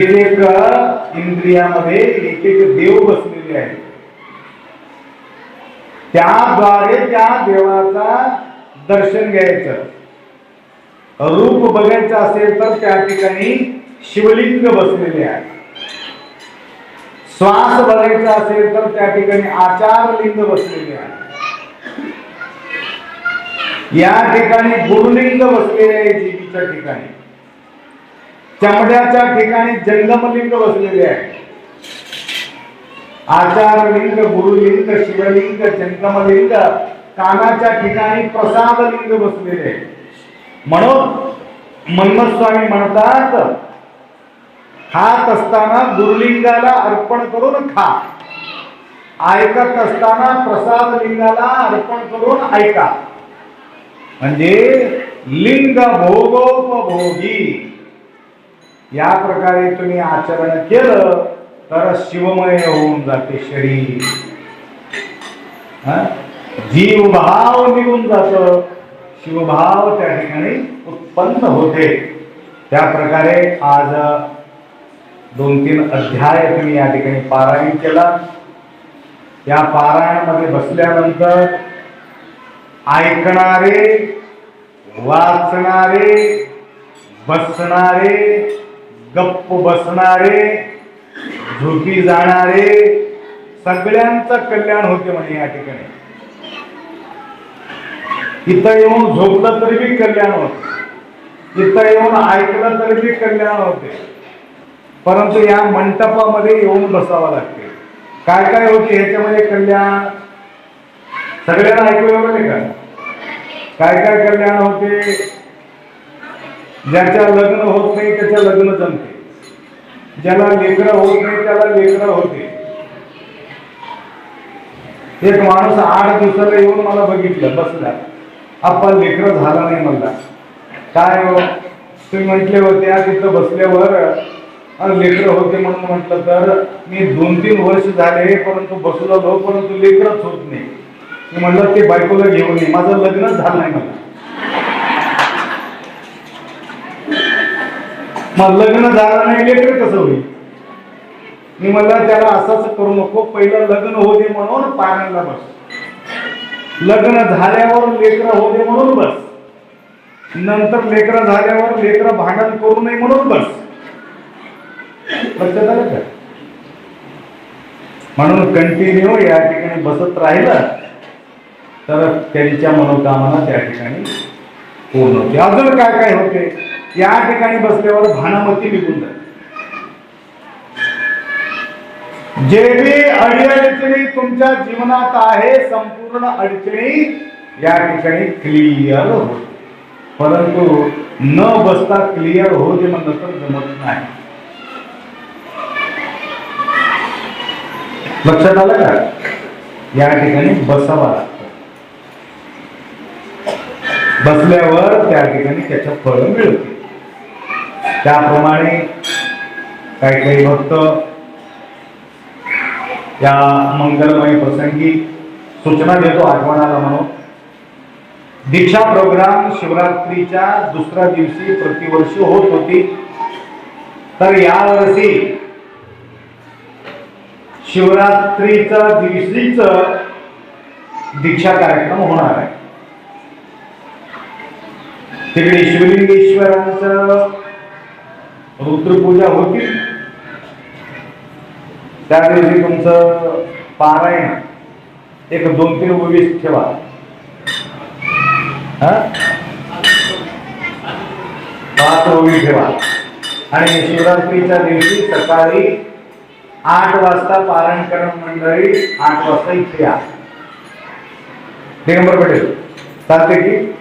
एक एक इंद्रियामध्ये एक एक देव बसलेले आहेत. त्याद्वारे त्या देवाचा दर्शन घ्यायचं. रूप बघायचं असेल तर त्या ठिकाणी शिवलिंग बसलेले आहे श्वास बघायचा असेल तर त्या ठिकाणी आचार लिंग बसलेले आहे या ठिकाणी गुरुलिंग बसलेले आहे जीवीच्या ठिकाणी. चमड्याच्या ठिकाणी जंगमलिंग बसलेले आहे. आचारलिंग गुरुलिंग शिवलिंग जंगमलिंग कानाच्या ठिकाणी प्रसादलिंग बसलेले आहे. म्हणून मन्मथ स्वामी म्हणतात खात असताना गुरुलिंगाला अर्पण करून खा. ऐकत असताना प्रसाद लिंगाला अर्पण करून ऐका. म्हणजे लिंग भोगोपभोगी. या प्रकारे तुम्ही आचरण केलं तर शिवमय होऊन जाते शरीर. हा? जीव भाव निघून जात. शिवभाव त्या ठिकाणी उत्पन्न होते. त्या प्रकारे आज दोन तीन अध्याय तुम्ही या ठिकाणी पारायण केला. या पारायणामध्ये बसल्यानंतर ऐकणारे वाचणारे बसणारे गप्प बसणारे झोपी जाणारे सगळ्यांचं कल्याण होते म्हणे या ठिकाणी. इथं येऊन झोपलं तरी बी कल्याण होत. इथं येऊन ऐकलं तरी बी कल्याण होते. परंतु या मंडपामध्ये येऊन बसावं लागते. काय काय होते ह्याच्यामध्ये कल्याण? सगळ्यांना ऐकू एवढं का? काय काय कल्याण होते? ज्याच्या लग्न होत नाही त्याच्या लग्न जमते. ज्याला लेकरं होत नाही त्याला लेकरं होते. एक माणूस आठ दिवसाला येऊन मला बघितलं बसला. आपण लेकरं झाला नाही म्हणला. काय हो? तुम्ही म्हटले होते तिथं बसल्यावर लेकर लेकरं होते म्हणून म्हटलं तर मी दोन तीन वर्ष झाले परंतु बसलो परंतु लेकरच होत नाही. मी म्हटलं ते बायकोला घेऊन ये माझं लग्नच झालं नाही मला मग लग्न झालं नाही लेकर कसं होईल? मी म्हणलं त्याला असंच करू नको पहिलं लग्न होऊ दे म्हणून पाण्याला बस. लग्न झाल्यावर लेकर होऊ दे म्हणून बस. नंतर लेकर झाल्यावर लेकर भांडण करू नये म्हणून बस. लक्षात आलं का? म्हणून कंटिन्यू या ठिकाणी बसत राहिलं. तर त्यांच्या मनोकामना त्या ठिकाणी पूर्ण होते. अजून काय काय होते? या ठिकाणी बसल्यावर भानामती निघून जाते. जे बी अडीअडचणी तुमच्या जीवनात आहे संपूर्ण अडचणी या ठिकाणी क्लिअर होते परंतु न बसता क्लिअर होते म्हणलं तर जमत नाही. लक्षात आलं का? या ठिकाणी बसावा लागतो. बसल्यावर त्या ठिकाणी त्याचं फळ मिळते. त्याप्रमाणे काही काही भक्त या मंगलमय प्रसंगी सूचना देतो आठवणाला म्हणून. दीक्षा प्रोग्राम शिवरात्रीच्या दुसऱ्या दिवशी प्रतिवर्षी होत होती. तर यावर्षी शिवरात्रीच्या दिवशीच दीक्षा कार्यक्रम होणार आहे. तिकडे शिवलिंगेश्वरांचं रुद्रपूजा होती. त्या दिवशी तुमचं पारायण एक दोन तीन ओवीस ठेवा. पाच ओवी ठेवा. आणि शिवरात्रीच्या दिवशी सकाळी आठ वाजता पारायण करण मंडळी आठ वाजता इथे या. दिगंबर पटेल चालते की?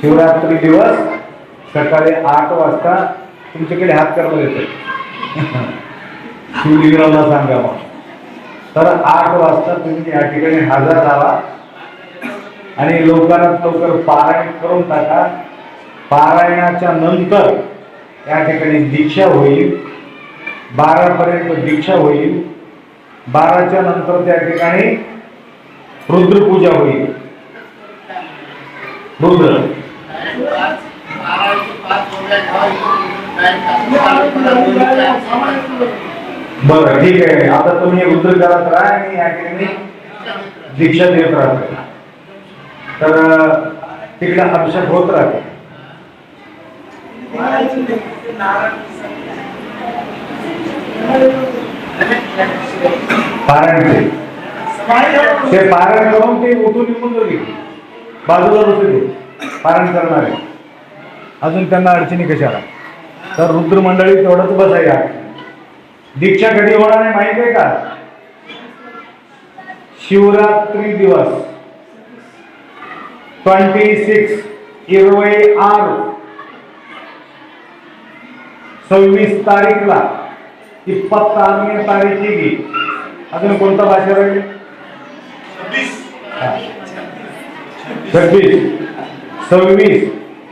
शिवरात्री दिवस सकाळी आठ वाजता तुमच्याकडे हात करायला येतो शिवलिंगरावला सांगा मग. तर आठ वाजता तुम्ही या ठिकाणी हजर राहा. आणि लवकरात लवकर पारायण करून टाका. पारायणाच्या नंतर या ठिकाणी दीक्षा होईल. बारापर्यंत दीक्षा होईल. बाराच्या नंतर त्या ठिकाणी रुद्रपूजा होईल. रुद्र. बरं ठीक आहे. आता तुम्ही उत्तर करत राहा आणि या ठिकाणी दीक्षा देत राहते तर तिकडे अभिषेक होत राहते. पारायणचे ते. पारायण करून ते उठून निघून जाऊ बाजूला बसू दे पारायण करणारे. अजून त्यांना अडचणी कशा आल्या तर रुद्र मंडळी तेवढंच बसायला. दीक्षा कधी होणार आहे माहीत आहे का? शिवरात्री दिवस. ट्वेंटी सिक्स इरवे आर. सव्वीस तारीखला. इप्पत्तारने तारीख गी अजून कोणता भाषा राहील? छब्बीस. सव्वीस.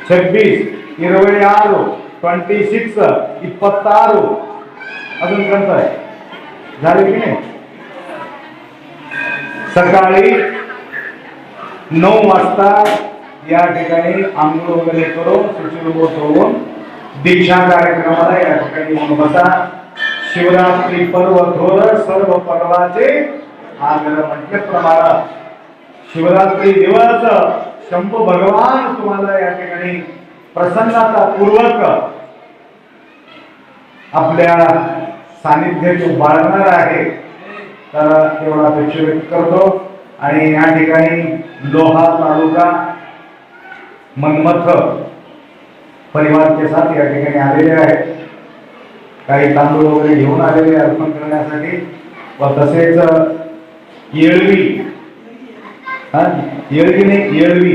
छब्बीस. इरवे आर. ट्वेंटी सिक्स ಸಿಕ್ಸ್ अजून ಅದನ್ನು आहे. झाले की नाही? सकाळी नऊ वाजता या ठिकाणी आंघोळ वगैरे करून सुचिलबोध होऊन दीक्षा कार्यक्रमाला या ठिकाणी बसा. शिवरात्री पर्व धोरण सर्व पर्वाचे आग्रह म्हणजे म्हटल्याप्रमाणे शिवरात्री दिवस शंभू भगवान तुम्हाला या ठिकाणी प्रसन्नतापूर्वक आपल्या सानिध्यात बाळगणार आहे तर एवढा अपेक्षा व्यक्त करतो. आणि या ठिकाणी लोहा तालुका मनमथ परिवारचे साथ या ठिकाणी आलेले आहेत. काही तांदूळ वगैरे घेऊन आलेले अर्पण करण्यासाठी. व तसेच येळवी. हा येळवी नाही येळवी.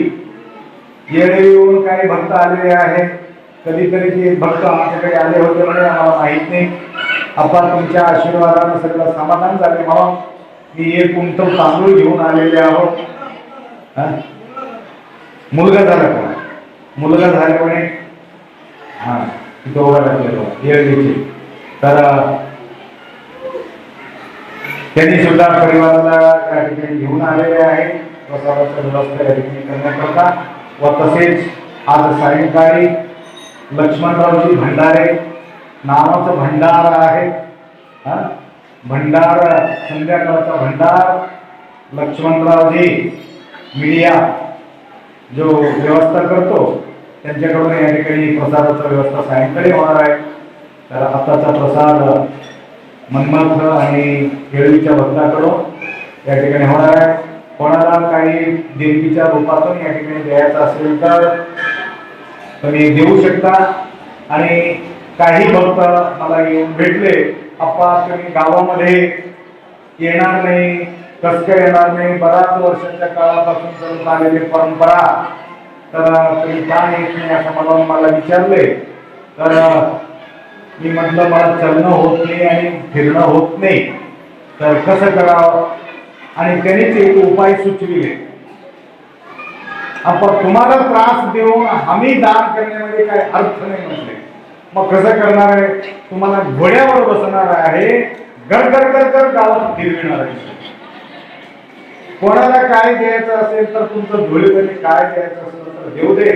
येळवीहून काही भक्त आलेले आहेत. कधीतरी ते भक्त आमच्याकडे आले होते म्हणे आम्हाला माहीत नाही. आपण तुमच्या आशीर्वादानं सगळं समाधान झाले. भावा मी एक कुंटल तांदूळ घेऊन आलेले आहोत. मुलगा झाला का मुलगा झाल्यामुळे हा तिथं उभा टाकलेलो तर त्यांनी सुद्धा परिवाराला त्या ठिकाणी घेऊन आलेले आहे प्रसादाचा व्यवस्था या ठिकाणी करण्याकरता. व तसेच आज सायंकाळी लक्ष्मणरावजी भंडारे नावाचं भंडार आहे. हां? भंडार संध्याकाळचा भंडार लक्ष्मणरावजी मीडिया जो व्यवस्था करतो त्यांच्याकडून या ठिकाणी प्रसादाचा व्यवस्था सायंकाळी होणार आहे. तर आताचा प्रसाद मनमथ आणि केळवीच्या भक्ताकडून या ठिकाणी होणार आहे. कोणाला काही देवीच्या रूपातून या ठिकाणी द्यायचं असेल तर तुम्ही देऊ शकता. आणि काही भक्त मला येऊन भेटले अप्पा तुम्ही गावामध्ये येणार नाही कसं येणार नाही? बऱ्याच वर्षाच्या काळापासून चालत आलेली परंपरा तर तुम्ही का येत नाही असं मला मला विचारले. तर मी म्हटलं मला चलणं होत नाही आणि फिरणं होत नाही. तर कसं करावं? आणि त्यांनीच एक उपाय सुचविले. आपण तुम्हाला त्रास देऊन आम्ही दान करण्यामध्ये काय अर्थ नाही म्हटले. मग कसं करणार आहे? तुम्हाला घोड्यावर बसणार आहे. गर गर गर गर गावात फिरविणार आहे. कोणाला काय द्यायचं असेल तर तुमचं धुळीमध्ये काय द्यायचं असेल तर देऊ दे.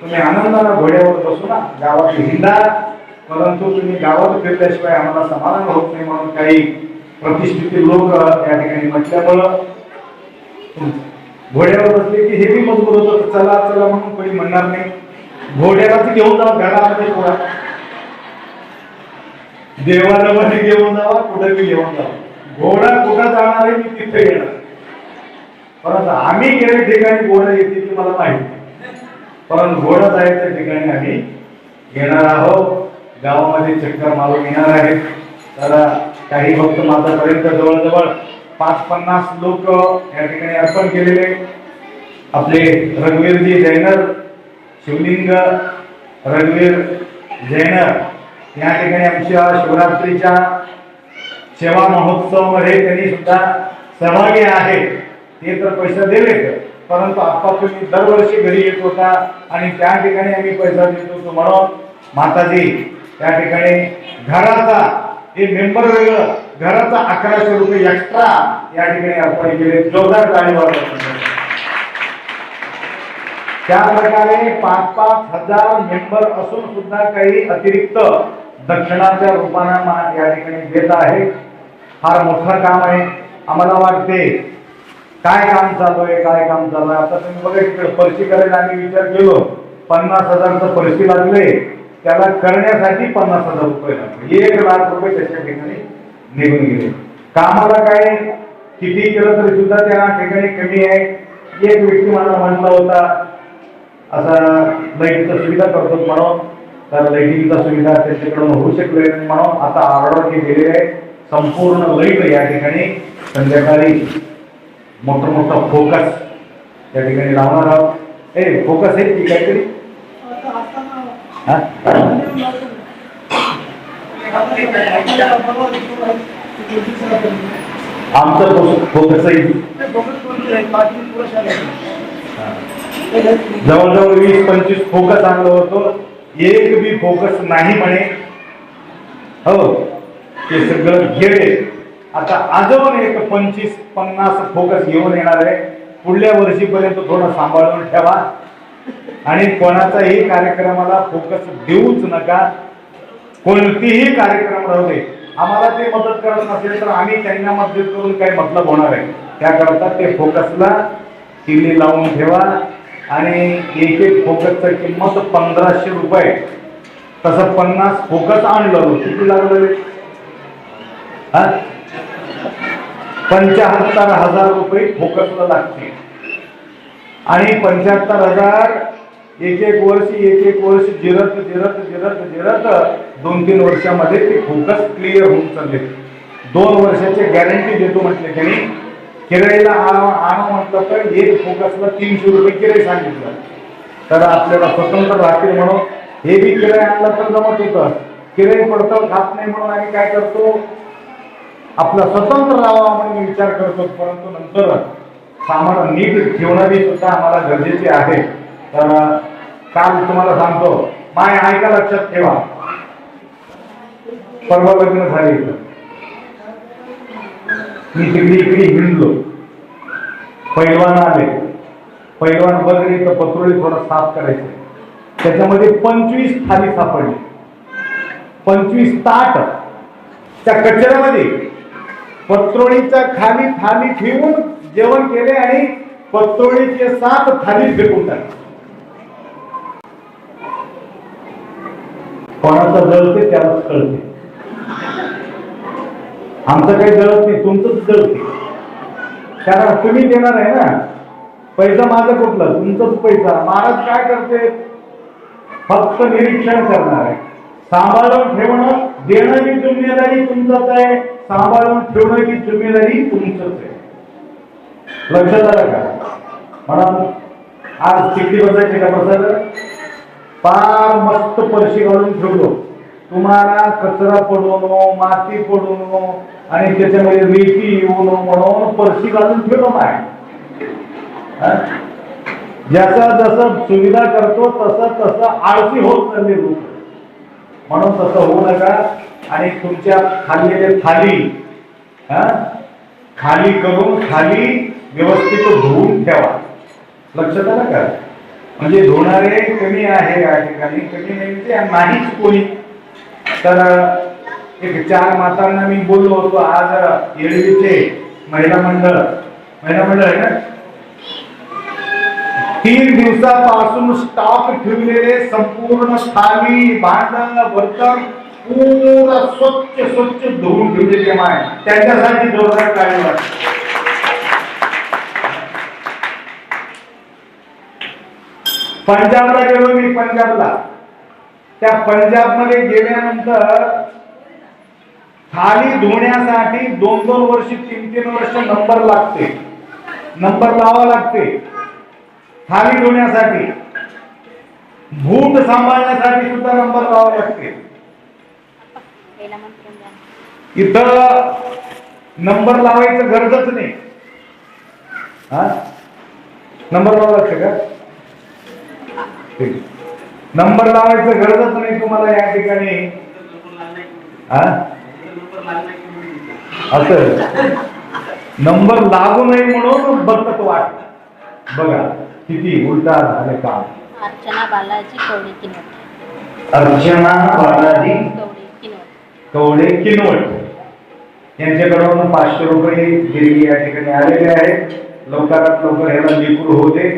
तुम्ही आनंदाला घोड्यावर बसू ना. गावात हिंडा. परंतु तुम्ही गावात फिरल्याशिवाय आम्हाला समाधान होत नाही म्हणून काही प्रतिष्ठित लोक या ठिकाणी म्हटल्यामुळं घोड्यावर बसले की हे बी मजबूत होतं चला चला म्हणून कोणी म्हणणार नाही. घोड्यालाच घेऊन जावा घरामध्ये थोडा. देवाला मध्ये घेऊन जावा कुठे बी घेऊन जावा. घोडा कुठं जाणार आहे मी तिथे येणार. परंतु आम्ही गेल्या ठिकाणी घोडा येते ते मला माहिती परंतु घोडा जायच्या ठिकाणी आम्ही येणार आहोत. गावामध्ये चक्कर मारून येणार आहे तर काही भक्त माझ्यापर्यंत जवळजवळ पाच पन्नास लोक या ठिकाणी अर्पण केलेले. आपले रघुवीरजी जैनर शिवलिंग रघुवीर जैनर या ठिकाणी आमच्या शिवरात्रीच्या सेवा महोत्सवमध्ये त्यांनी सुद्धा सहभागी आहे. ते तर पैसा दिले परंतु आता तुम्ही दरवर्षी घरी येत होता आणि त्या ठिकाणी आम्ही पैसा देत होतो म्हणून माताजी त्या ठिकाणी घराचा हे मेंबर वेगळं घराचा अकराशे रुपये एक्स्ट्रा या ठिकाणी अर्पण केले जोरदार टाळी त्या प्रकारे पाच पाच हजार मेंबर असून सुद्धा काही अतिरिक्त दक्षिणाच्या रूपाने या ठिकाणी देत आहे फार मोठं काम आहे. आम्हाला वाटते काय काम चालू आहे काय काम चालू आहे आता तुम्ही बघा तिकडे पर्शी करायला आम्ही विचार केलो. पन्नास हजारचं पर्शी लागले. त्याला करण्यासाठी पन्नास हजार रुपये लागले. एक लाख रुपये त्याच्या ठिकाणी निघून गेले. कामाला काय? किती केलं तरी सुद्धा त्या ठिकाणी कमी आहे. एक व्यक्ती मला म्हटला होता असा लाईटचा सुविधा करतो म्हणून तर लाईटिंगचा सुविधा त्यांच्याकडून होऊ शकले. म्हणून आता ऑर्डर केलेली आहे संपूर्ण लाइट या ठिकाणी संध्याकाळी मोठं मोठं फोकस या ठिकाणी लावणार आहोत. ए फोकस आहे की काहीतरी? हा? आमचं फोकस जवळजवळ वीस पंचवीस फोकस आणलं होतं. एक बी फोकस नाही म्हणे. हो ते सगळं गेले. आता अजून एक पंचवीस पन्नास फोकस घेऊन येणार आहे. पुढल्या वर्षीपर्यंत थोडं सांभाळून ठेवा. आणि कोणाचाही कार्यक्रमाला फोकस देऊच नका. कोणतीही कार्यक्रम राहू दे. आम्हाला ते मदत करत नसेल तर आम्ही त्यांना मदत करून काही मतलब होणार आहे. त्याकरता ते फोकसला किल्ली लावून ठेवा आणि एक एक फोकसचं किंमत पंधराशे रुपये. तसं पन्नास फोकस आणलं. किती लागलं? हा? पंच्याहत्तर हजार रुपये फोकसला लागते आणि पंच्याहत्तर हजार एक एक वर्ष एक एक वर्ष जिरत जिरत जिरत जिरत दोन तीन वर्षामध्ये ते फोकस क्लिअर होऊन चालले. दोन वर्षाची गॅरंटी देतो म्हटले त्यांनी. किरायला आणा म्हटलं तर एक फोकसला तीनशे रुपये किरे सांगितलं. तर आपल्याला स्वतंत्र राहतील म्हणून. हे बी किराय आणलं तर जमत होतं. किराय पडतं खात नाही म्हणून आम्ही काय करतो? आपला स्वतंत्र राहावा म्हणून विचार करतो परंतु नंतर सामान नीट ठेवणारी सुद्धा आम्हाला गरजेचे आहे. तर काल तुम्हाला सांगतो. माय ऐका लक्षात ठेवा. परवा लग्न झाले मी तिकडे इकडे हिंडलो. पैलवान आले. पैलवान वगैरे तर पत्रोळी थोडा साफ करायचे. त्याच्यामध्ये पंचवीस थाली सापडली. पंचवीस ताट त्या कचऱ्यामध्ये. पत्रोळीच्या खाली थाली ठेवून जेवण केले आणि पत्रोळीचे सात थाली फेकून टाकले. आमचा जळते त्यालाच कळते. आमचं काही जळत नाही तुमचंच जळते कारण तुम्ही देणार आहे ना? पैसा माझा कुठला? तुमचाच पैसा. महाराज काय करते? फक्त निरीक्षण करणार आहे. सांभाळून ठेवणं देणं ही जिम्मेदारी तुमचंच आहे सांभाळून ठेवणं ही जिम्मेदारी तुमचंच आहे. लक्षात आलं का? म्हणून आज चिठ्ठी बसायची का बसायला? फार मस्त परशी घालून ठेवलो. तुम्हाला कचरा पडू नो माती पडू नो आणि त्याच्यामध्ये रेती येऊ नो म्हणून परशी घालून ठेवलो माय. ज्याचा जसं सुविधा करतो तसं तसं आळशी होत चालले लोक. म्हणून तसं होऊ नका. आणि तुमच्या खाल्लेले थाली हा? खाली करून खाली व्यवस्थित धुवून ठेवा. लक्षात आलं का? म्हणजे धुणारे कमी आहे या ठिकाणी कमी नाही ते नाहीच कोणी. तर एक चार मातांना मी बोललो होतो आज येडवीचे महिला मंडळ महिला मंडळ आहे ना? तीन दिवसापासून स्टॉक ठेवलेले संपूर्ण थाली भांड बर्तन पूर्ण स्वच्छ स्वच्छ धुवून ठेवलेले माय. त्यांच्यासाठी जोरदार कार्य पंजाबला गेलो मी पंजाबला. त्या पंजाबमध्ये गेल्यानंतर थाली धुण्यासाठी दोन दोन वर्ष तीन तीन वर्ष नंबर लागते. नंबर लावा लागते. थाली धुण्यासाठी. भूत सांभाळण्यासाठी सुद्धा नंबर लावा लागते. इथं नंबर लावायचं गरजच नाही. हा? नंबर लावा लागते का? नंबर लावायचं गरजच नाही तुम्हाला या ठिकाणी. हा? असं नंबर लागू नये म्हणून बघत वाट बघा किती उलटा झाले काम. अर्चना बालाजी कवडे किनवट. अर्चना बालाजी कवडे किनवट. कवडे किनवट. यांच्याकडून पाचशे रुपये देणगी या ठिकाणी आलेले आहेत. लवकरात लवकर ह्याला लिकूड होते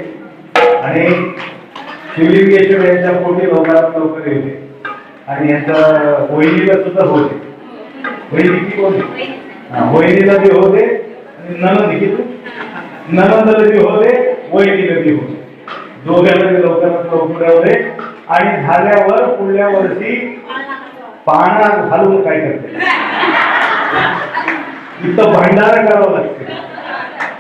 आणि शिवलिंगेश्वर यांच्या पोटी लवकरात लवकर येते आणि यांच्या वहिनीला सुद्धा होते. वहिनी की होते हा, बी होते आणि ननंद की ननंदला बी होते वहिनीला बी होते. दोघांना बी लवकरात लवकर होते आणि झाल्यावर पुढल्या वर्षी पाना घालून काय करते? इथं भंडारा करावं लागते.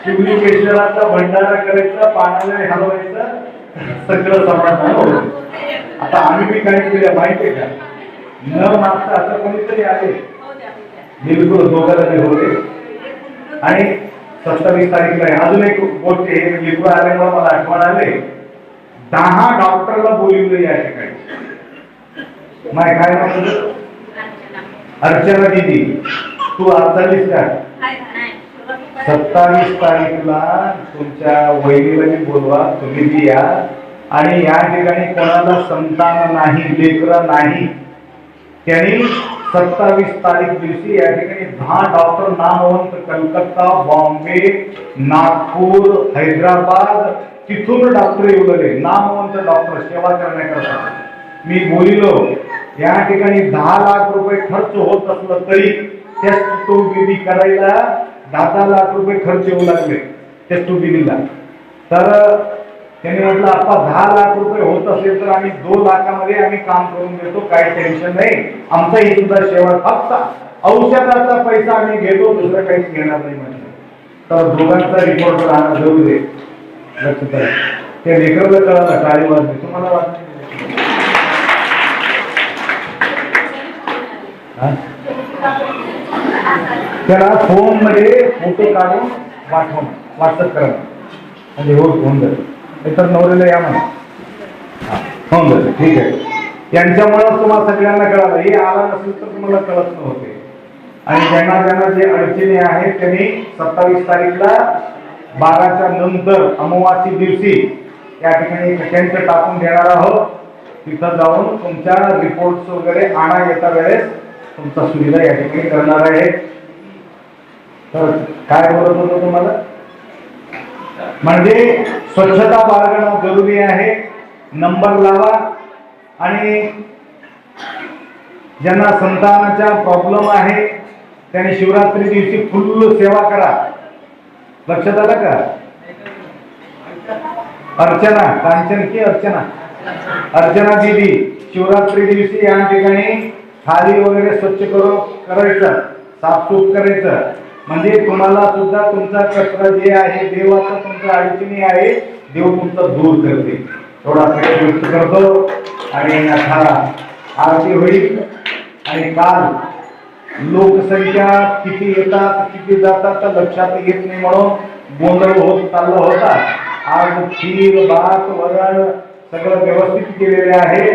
शिवलिंगेश्वराचा भंडारा करायचा पाण्याला हलवायचं सगळं समाधान होतं आता आम्ही बी काय केलं माहितीये का? न मागता असं कोणीतरी आले बिलकुल दोघांना होते. आणि सत्तावीस तारीखला. अजून एक गोष्ट आहे लिपू आल्यामुळे मला आठवण आले दहा डॉक्टरला बोलवलं या ठिकाणी. माय काय तुझं? अर्चना. दीदी. तू आज चालीस का सत्तावीस तारीखला तुमच्या वहिनीला बोलवा तुम्ही बी या. आणि या ठिकाणी कोणाला संतान नाही लेकर नाही त्यांनी सत्तावीस तारीख दिवशी या ठिकाणी दहा डॉक्टर नामवंत कलकत्ता बॉम्बे नागपूर हैदराबाद तिथून डॉक्टर येऊन नामवंत डॉक्टर सेवा करण्याकरता. मी बोलिलो या ठिकाणी दहा लाख रुपये खर्च होत असलं तरी टेस्ट टू करायला दहा दहा लाख रुपये खर्च येऊ लागले टेस्ट टू बीबीला तर त्यांनी म्हटलं आपण दहा लाख रुपये होत असेल तर आम्ही दोन लाखामध्ये आम्ही काम करून देतो काही टेन्शन नाही. आमचा ही सुद्धा शेवट फक्त औषधाचा पैसा आम्ही घेतो दुसरं काहीच घेणार नाही म्हटलं. तर दोघांचा रिपोर्ट राहणं जरूर आहे. ते लेकरला कळालं टाळी वाजली तुम्हाला वाटत त्याला फोनमध्ये फोटो काढून पाठवणं व्हॉट्सअप करणं. म्हणजे हो होऊन जाईल तर नवऱ्याला या म्हणा. होऊन जाईल ठीक आहे. यांच्यामुळं तुम्हाला सगळ्यांना कळालं. हे आला नसेल तर तुम्हाला कळत नव्हते. आणि ज्यांना ज्यांना जे अडचणी आहेत त्यांनी सत्तावीस तारीखला बाराच्या नंतर अमावासी दिवशी या ठिकाणी एक टाकून देणार आहोत. तिथं जाऊन तुमच्या रिपोर्ट्स वगैरे आणा येता वेळेस तुमचा सुविधा या ठिकाणी करणार आहे काय बोलत होतो तुम्हाला? म्हणजे स्वच्छता बाळगणं जरुरी आहे नंबर लावा आणि ज्यांना संतानाचा प्रॉब्लेम आहे त्यांनी शिवरात्री दिवशी फुल्ल सेवा करा. लक्षात आलं का? अर्चना कांचन की अर्चना. अर्चना दिदी शिवरात्री दिवशी या ठिकाणी थाली वगैरे स्वच्छ करू करायचं साफसूफ करायचं. म्हणजे तुम्हाला सुद्धा तुमचा कचरा जे आहे देवाचा तुमचा अडचणी आहे देव तुमचा दूर करते. थोडा प्रयत्न करतो आणि आता आरती होईल. आणि काल लोकसंख्या किती येतात किती जातात तर लक्षात येत नाही म्हणून गोंधळ होत चालला होता. आज खीर भात वरण सगळं व्यवस्थित केलेले आहे.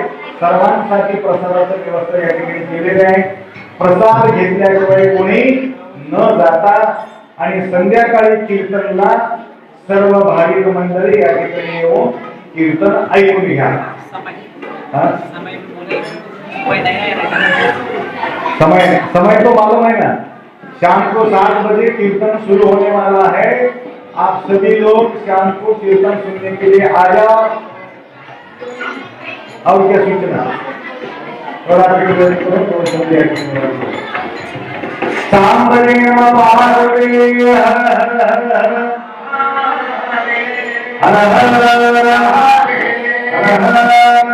सर्वांसाठी प्रसादाचं व्यवस्था या ठिकाणी केलेली आहे. प्रसाद घेतल्याशिवाय कोणी न जाता आणि संध्याकाळी कीर्तनला सर्व भाविक मंडळी या ठिकाणी येऊन कीर्तन ऐकून घ्या. समय. हा? समय तो मालूम है ना. शाम को सात बजे कीर्तन शुरू होने वाला है आप सभी लोग शाम को कीर्तन सुनने के लिए आ जाओ और क्या सूचना? और आप தாம்பரே நம பார்வதி ஹர ஹர ஹர ஹர